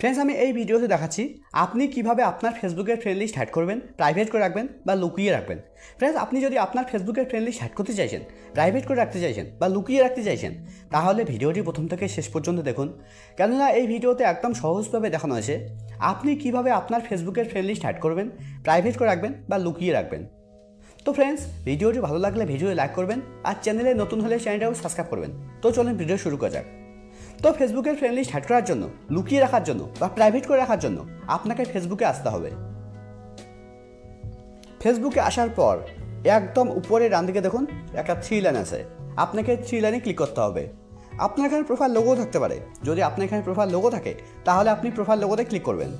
Friends আমি এই ভিডিওতে দেখাচ্ছি আপনি কীভাবে আপনার ফেসবুকের ফ্রেন্ড লিস্ট হ্যাড করবেন প্রাইভেট করে রাখবেন বা লুকিয়ে রাখবেন। ফ্রেন্ডস আপনি যদি আপনার ফেসবুকের ফ্রেন্ড লিস্ট হ্যাড করতে চাইছেন প্রাইভেট করে রাখতে চাইছেন বা লুকিয়ে রাখতে চাইছেন, তাহলে ভিডিওটি প্রথম থেকে শেষ পর্যন্ত দেখুন। কেননা এই ভিডিওতে একদম সহজভাবে দেখানো হয়েছে আপনি কীভাবে আপনার ফেসবুকের ফ্রেন্ড লিস্ট হ্যাড করবেন প্রাইভেট করে রাখবেন বা লুকিয়ে রাখবেন। তো ফ্রেন্ডস ভিডিওটি ভালো লাগলে ভিডিও লাইক করবেন আর চ্যানেলে নতুন হলে চ্যানেলটাও সাবস্ক্রাইব করবেন। তো চলুন ভিডিও শুরু করা যাক। তো ফেসবুকের ফ্রেন্ড লিস্ট হ্যাড করার জন্য, লুকিয়ে রাখার জন্য বা প্রাইভেট করে রাখার জন্য আপনাকে ফেসবুকে আসতে হবে। ফেসবুকে আসার পর একদম উপরে ডান দিকে দেখুন একটা থ্রি লাইন আছে। আপনাকে থ্রি লাইনে ক্লিক করতে হবে। আপনার এখানে প্রোফাইল লোগো থাকতে পারে। যদি আপনার এখানে প্রোফাইল লোগো থাকে, তাহলে আপনি প্রোফাইল লোগোতে ক্লিক করবেন।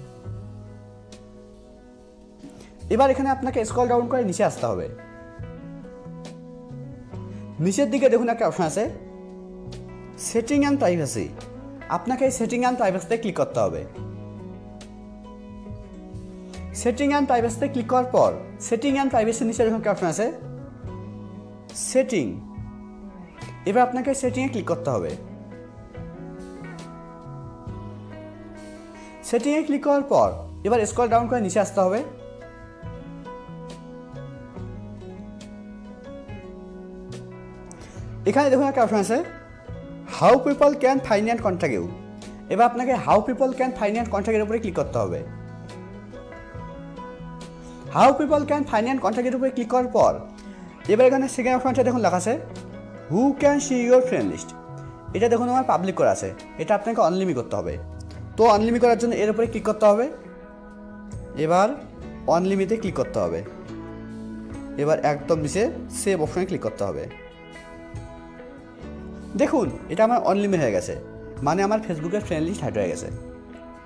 এবার এখানে আপনাকে স্ক্রল ডাউন করে নিচে আসতে হবে। নিচের দিকে দেখুন একটা অপশন আছে। সেটিং অ্যান্ড প্রাইভেসি আপনাকে এই সেটিং অ্যান্ড প্রাইভেসিতে ক্লিক করতে হবে। সেটিং অ্যান্ড প্রাইভেসিতে ক্লিক করার পর সেটিং অ্যান্ড প্রাইভেসির নিচে এরকম অপশন আছে। সেটিং এবার আপনাকে সেটিংয়ে ক্লিক করতে হবে। সেটিংয়ে ক্লিক করার পর, এবার স্ক্রল ডাউন করে নিচে আসতে হবে। এখানে দেখুন একটা অপশন আছে। How people can find and contact you এবার আপনাকে how people can find and কন্ট্যাক্টের উপরে ক্লিক করতে হবে। How people can find and কন্ট্যাক্টের উপরে ক্লিক করার পর, এবার এখানে সেকেন্ড অপশনটা দেখুন লেখা আছে who can see your friend list এটা দেখুন আমার পাবলিক করা আছে, এটা আপনাকে অনলিমি করতে হবে। তো অনলিমি করার জন্য এর উপরে ক্লিক করতে হবে। এবার অনলিমিতে ক্লিক করতে হবে। এবার একদম নিচে সেভ অপশনে ক্লিক করতে হবে। দেখুন এটা আমার অনলিমিট হয়ে গেছে। মানে আমার ফেসবুকের ফ্রেন্ড লিস্ট হয়ে গেছে।